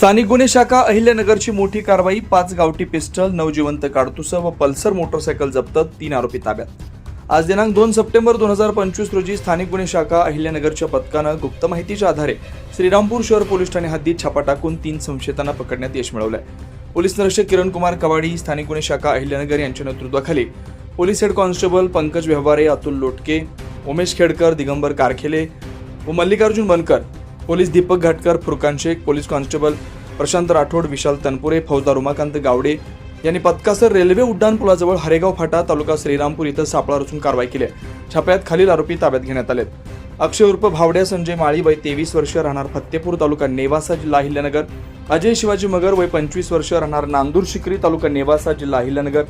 स्थानिक गुन्हे शाखा अहिल्यानगरची मोठी कारवाई पाच गावठी पिस्टल नवजिवंत काडतुसं व पल्सर मोटरसायकल जप्त तीन आरोपी ताब्यात. आज दिनांक दोन सप्टेंबर दोन हजार पंचवीस रोजी स्थानिक गुन्हे शाखा अहिल्यानगरच्या पथकानं गुप्त माहितीच्या आधारे श्रीरामपूर शहर पोलीस ठाणे हद्दीत छापा टाकून तीन संशयितांना पकडण्यात यश मिळवलंय. पोलीस निरीक्षक किरण कुमार कवाडी स्थानिक गुन्हे शाखा अहिल्यानगर यांच्या नेतृत्वाखाली police head constable Pankaj Vyavahare Atul Lotke Umesh Khedkar Digambar Karkhele व Mallikarjun Bankar police Deepak Ghatkar Furkan Shaikh police constable Prashant Rathod Vishal Tanpure फौजदार उमाकांत गावडे यांनी पथकासर रेल्वे उड्डाण पुलाजवळ हरेगाव फाटा तालुका श्रीरामपूर इथं सापळा रचून कारवाई केली छाप्यात खालील आरोपी ताब्यात घेण्यात आलेत. अक्षय उर्फ भावड्या संजय माळी वय तेवीस वर्ष राहणार फत्तेपूर तालुका नेवासा जिल्हा हिल्यानगर अजय शिवाजी मगर वय पंचवीस वर्ष राहणार नांदूर शिकरी तालुका नेवासा जिल्हा अहिल्यानगर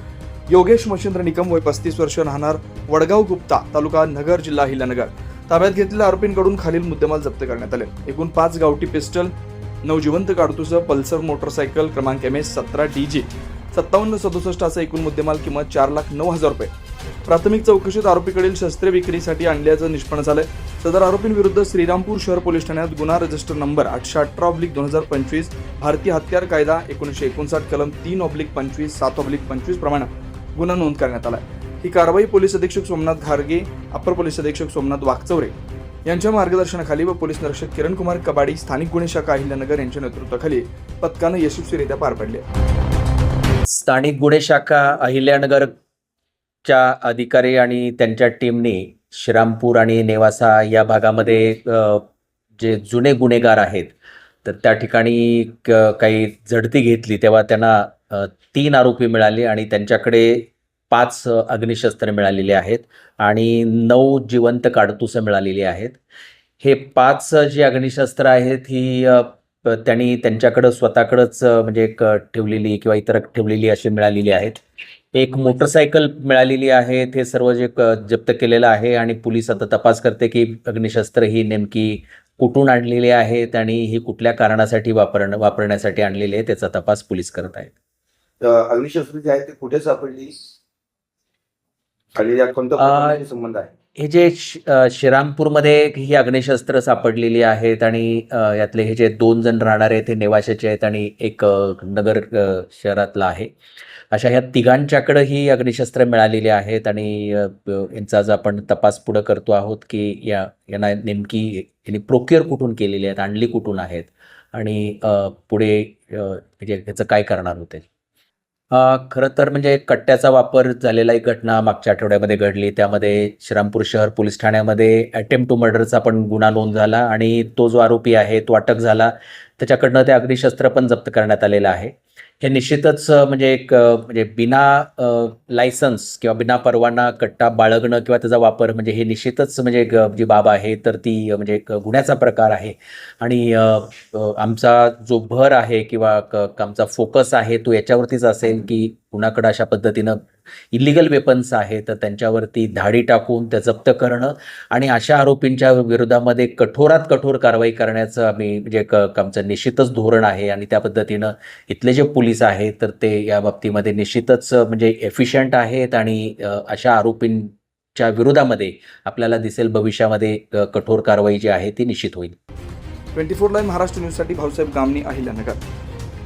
योगेश मशिंद्र निकम वय पस्तीस वर्ष राहणार वडगाव गुप्ता तालुका नगर जिल्हा हिल्यानगर ताब्यात घेतलेल्या आरोपींकडून खालील मुद्देमाल जप्त करण्यात आले. एकूण पाच गावठी पिस्टल नऊ जिवंत काडतुसं पल्सर मोटरसायकल क्रमांक एम एस सतरा डी जी सत्तावन्न सदुसष्ट असा एकूण मुद्देमाल किंमत चार लाख नऊ हजार रुपये. प्राथमिक चौकशीत आरोपीकडील शस्त्रे विक्रीसाठी आणल्याचं निष्पन्न झालंय. सदर आरोपींविरुद्ध श्रीरामपूर शहर पोलीस ठाण्यात गुन्हा रजिस्टर नंबर आठशे अठरा ऑब्लिक दोन हजार पंचवीस भारतीय हत्यार कायदा एकोणीसशे एकोणसाठ कलम तीन ऑब्लिक पंचवीस सात ऑब्लिक पंचवीस प्रमाणे गुन्हा नोंद करण्यात आला आहे ही कारवाई पोलीस अधीक्षक सोमनाथ घारगे अपर पोलीस अधीक्षक सोमनाथ वागचौरे यांच्या मार्गदर्शनाखाली व पोलीस निरीक्षक किरण कुमार कबाडी स्थानिक गुन्हे शाखा अहिल्यानगर यांच्या नेतृत्वाखाली पथकानं यशस्वीरित्या पार पडले. स्थानिक गुन्हे शाखा अहिल्यानगरच्या अधिकारी आणि त्यांच्या टीमने श्रीरामपूर आणि नेवासा या भागामध्ये जे जुने गुन्हेगार आहेत तर त्या ठिकाणी क- काही झडती घेतली तेव्हा त्यांना तीन आरोपी मिळाले आणि त्यांच्याकडे पाच अग्निशस्त्र मिळालेली आहेत आणि नऊ जिवंत काडतुसं मिळालेली आहेत. हे पाच जी अग्निशस्त्र आहेत ही त्यांनी त्यांच्याकडं स्वतःकडंच म्हणजे एक ठेवलेली किंवा इतर ठेवलेली अशी मिळालेली आहेत. एक मोटरसायकल मिळालेली आहे ते सर्व जे जप्त केलेलं आहे आणि पोलीस आता तपास करते की अग्निशस्त्र ही नेमकी कुठून आणलेली आहेत आणि ही कुठल्या कारणासाठी वापरण वापरण्यासाठी आणलेली आहे त्याचा तपास पोलीस करत आहेत. अग्निशस्त्र जे आहे ते कुठे सापडली? आणि संबंध आहे? हे जे श्रीरामपूरमध्ये ही अग्निशस्त्र सापडलेली आहेत आणि अ, यातले हे जे दोन जण राहणारे आहेत ते नेवाशाचे आहेत आणि एक अ, नगर अ, शहरातला आहे. अशा ह्या तिघांच्याकडं ही अग्निशस्त्र मिळालेली आहेत आणि अ, यांचा आज आपण तपास पुढं करतो आहोत की या यांना नेमकी यांनी प्रोक्युअर कुठून केलेली आहेत आणली कुठून आहेत आणि अ, पुढे अ, म्हणजे ह्याचं काय करणार होते? खरं तर म्हणजे कट्ट्याचा वापर झालेला एक घटना मागच्या आठवड्यामध्ये घडली. त्यामध्ये श्रीरामपूर शहर पोलीस ठाण्यामध्ये अटेम्प्ट टू मर्डरचा पण गुन्हा नोंद झाला आणि तो जो आरोपी आहे तो अटक झाला. त्याच्याकडनं ते अग्निशस्त्र पण जप्त करण्यात आलेलं आहे. हे निश्चितच म्हणजे एक म्हणजे बिना लायसन्स किंवा बिना परवाना कट्टा बाळगणं किंवा त्याचा वापर म्हणजे हे निश्चितच म्हणजे एक, जी बाब आहे तर ती म्हणजे एक गुन्ह्याचा प्रकार आहे. आणि आमचा जो भर आहे किंवा आमचा फोकस आहे तो याच्यावरतीच असेल की कुणाकडं अशा पद्धतीनं इलिगल वेपन्स आहे तर त्यांच्यावरती धाडी टाकून त्या जप्त करणं आणि अशा आरोपींच्या विरोधामध्ये कठोरात कठोर कारवाई करण्याचं आम्ही म्हणजे क- आमचं निश्चितच धोरण आहे आणि त्या पद्धतीनं इथले जे पोलीस आहेत तर ते या बाबतीमध्ये निश्चितच म्हणजे एफिशियंट आहेत आणि अशा आरोपींच्या विरोधामध्ये आपल्याला दिसेल भविष्यामध्ये कठोर कारवाई जी आहे ती निश्चित होईल. ट्वेंटी फोर लाईव्ह महाराष्ट्र न्यूजसाठी भाऊसाहेब गामणी अहिल्यानगर.